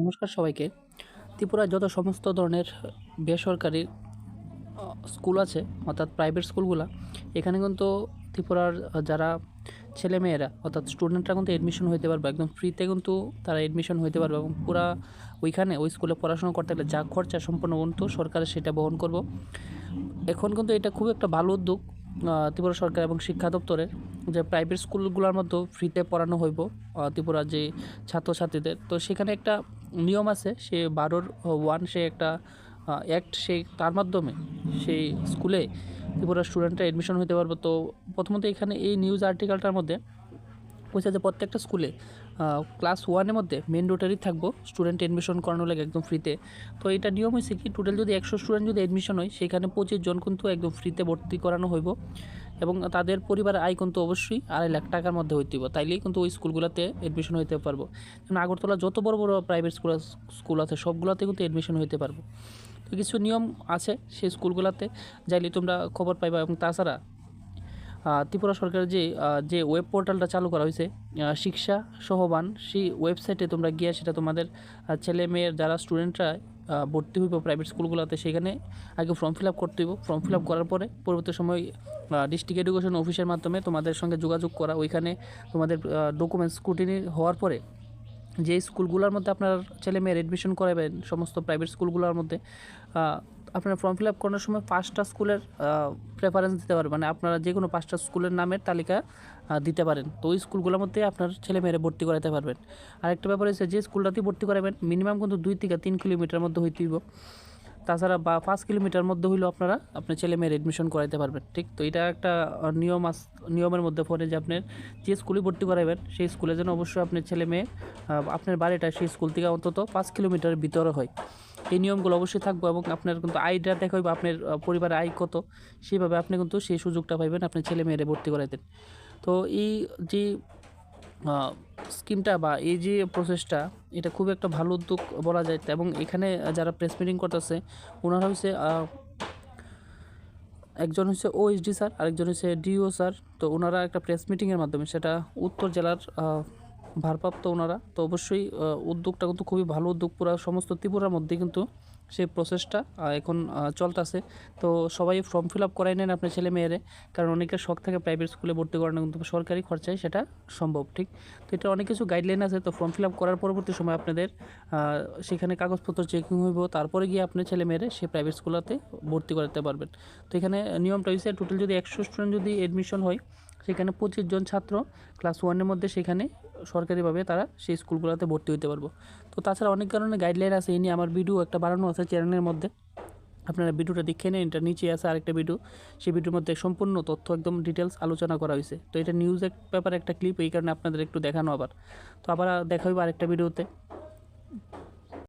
নমস্কার সবাইকে। ত্রিপুরায় যত সমস্ত ধরনের বেসরকারি স্কুল আছে, অর্থাৎ প্রাইভেট স্কুলগুলো, এখানে কিন্তু ত্রিপুরার যারা ছেলেমেয়েরা, অর্থাৎ স্টুডেন্টরা কিন্তু এডমিশন হইতে পারবে। একদম ফ্রিতে কিন্তু তারা এডমিশন হইতে পারবে এবং পুরা ওইখানে ওই স্কুলে পড়াশোনা করতে গেলে যা খরচা সম্পূর্ণ কিন্তু সরকার সেটা বহন করব। এখন কিন্তু এটা খুব একটা ভালো উদ্যোগ ত্রিপুরা সরকার এবং শিক্ষা দপ্তরের যে প্রাইভেট স্কুলগুলোর মধ্যে ফ্রিতে পড়ানো হইব ত্রিপুরার যে ছাত্রছাত্রীদের। তো সেখানে একটা নিয়ম আছে, সে বারোর ওয়ান সে একটা অ্যাক্ট সেই তার মাধ্যমে সেই স্কুলে ত্রিপুরার স্টুডেন্টরা অ্যাডমিশন হতে পারব। তো প্রথমত এখানে এই নিউজ আর্টিকেলটার মধ্যে বলছে যে প্রত্যেকটা স্কুলে ক্লাস ওয়ানের মধ্যে মেন রোটারি থাকব। স্টুডেন্ট এডমিশন করানো লাগে একদম ফ্রিতে তো। এটা নিয়ম হয়েছে কি টোটাল যদি একশো স্টুডেন্ট যদি এডমিশন হয়, সেখানে পঁচিশ জন কিন্তু একদম ফ্রিতে ভর্তি করানো হইব। এবং তাদের পরিবারের আয় কিন্তু অবশ্যই আড়াই লাখ টাকার মধ্যে হইতে হবে তাইলেই কিন্তু ওই স্কুলগুলোতে এডমিশন হইতে পারব। যেমন আগরতলা যত বড় বড় প্রাইভেট স্কুল স্কুল আছে, সবগুলোতে কিন্তু এডমিশন হইতে পারব। তো কিছু নিয়ম আছে সেই স্কুলগুলোতে। যাইলে তোমরা খবর পাইবা এবং তাছাড়া ত্রিপুরা সরকারের যে যে ওয়েব পোর্টালটা চালু করা হয়েছে শিক্ষা সহবান সেই ওয়েবসাইটে তোমরা গিয়ে সেটা তোমাদের ছেলে মেয়ের যারা স্টুডেন্টরা ভর্তি হইব প্রাইভেট স্কুলগুলোতে সেখানে আগে ফর্ম ফিল আপ করতে হইব। ফর্ম ফিল আপ করার পরে পরবর্তী সময় ডিস্ট্রিক্ট এডুকেশন অফিসের মাধ্যমে তোমাদের সঙ্গে যোগাযোগ করা ওইখানে তোমাদের ডকুমেন্টস স্ক্রুটিনি হওয়ার পরে যে স্কুলগুলোর মধ্যে আপনার ছেলে মেয়ের অ্যাডমিশন করাবেন সমস্ত প্রাইভেট স্কুলগুলোর মধ্যে আপনার ফর্ম ফিল আপ করানোর সময় পাঁচটা স্কুলের প্রেফারেন্স দিতে পারবেন মানে আপনারা যে কোনো পাঁচটা স্কুলের নামের তালিকা দিতে পারেন। তো ওই স্কুলগুলোর মধ্যে আপনার ছেলে মেয়েরা ভর্তি করাতে পারবেন। আরেকটা ব্যাপার হচ্ছে যে স্কুলটাতে ভর্তি করাবেন মিনিমাম কিন্তু দুই থেকে তিন কিলোমিটার মধ্যে হইতে হইব তাছাড়া বা পাঁচ কিলোমিটার মধ্যে হইলেও আপনারা আপনার ছেলে মেয়ের এডমিশন করাইতে পারবেন। ঠিক? তো এটা একটা নিয়ম আস, নিয়মের মধ্যে পড়ে যে আপনার যে স্কুলে ভর্তি করাবেন সেই স্কুলে যেন অবশ্যই আপনার ছেলে মেয়ে আপনার বাড়িটা সেই স্কুল থেকে অন্তত পাঁচ কিলোমিটারের ভিতরে হয়। এই নিয়মগুলো অবশ্যই থাকবে এবং আপনার কিন্তু আয়টা দেখা হইবে আপনার পরিবারের আয় কত। সেইভাবে আপনি কিন্তু সেই সুযোগটা পাইবেন আপনার ছেলে মেয়েরে ভর্তি করাইতেন তো এই যে স্কিমটা বা এই যে প্রসেসটা এটা খুব একটা ভালো উদ্যোগ বলা যায়। এবং এখানে যারা প্রেস মিটিং করতেছে ওনারা হচ্ছে একজন হচ্ছে ওএসডি স্যার আরেকজন হচ্ছে ডিও স্যার তো ওনারা একটা প্রেস মিটিংয়ের মাধ্যমে, সেটা উত্তর জেলার ভারপ্রাপ্ত ওনারা তো অবশ্যই উদ্যোগটা কিন্তু খুবই ভালো উদ্যোগ। পুরো সমস্ত ত্রিপুরার মধ্যে কিন্তু সেই প্রসেসটা এখন চলতেছে। তো সবাই ফর্ম ফিল আপ করাই নেন আপনার ছেলে মেয়েরে, কারণ অনেকের শখ থাকে প্রাইভেট স্কুলে ভর্তি করানো কিন্তু সরকারি খরচায় সেটা সম্ভব, ঠিক? তো এটা অনেক কিছু গাইডলাইন আছে, তো ফর্ম ফিল আপ করার পরবর্তী সময় আপনাদের সেখানে কাগজপত্র চেকিং হইব, তারপরে গিয়ে আপনার ছেলে মেয়েরে সে প্রাইভেট স্কুলাতে ভর্তি করাতে পারবেন। তো এখানে নিয়মটা হচ্ছে টোটাল যদি একশো স্টুডেন্ট যদি এডমিশন হয় সেখানে পঁচিশ জন ছাত্র ক্লাস ওয়ানের মধ্যে সেখানে সরকারিভাবে তারা সেই স্কুলগুলোতে ভর্তি হতে পারব। তো তাছাড়া অনেক কারণে গাইডলাইন আছে এই নিয়ে আমার ভিডিও একটা বানানো আছে চ্যানেলের মধ্যে। আপনারা ভিডিওটা দেখে নেন, এটা নিচে আছে আরেকটা ভিডিও সেই ভিডিওর মধ্যে সম্পূর্ণ তথ্য একদম ডিটেলস আলোচনা করা হয়েছে তো এটা নিউজ ব্যাপারে একটা ক্লিপ এই কারণে আপনাদের একটু দেখানো আবার। তো আবার দেখা হইব আরেকটা ভিডিওতে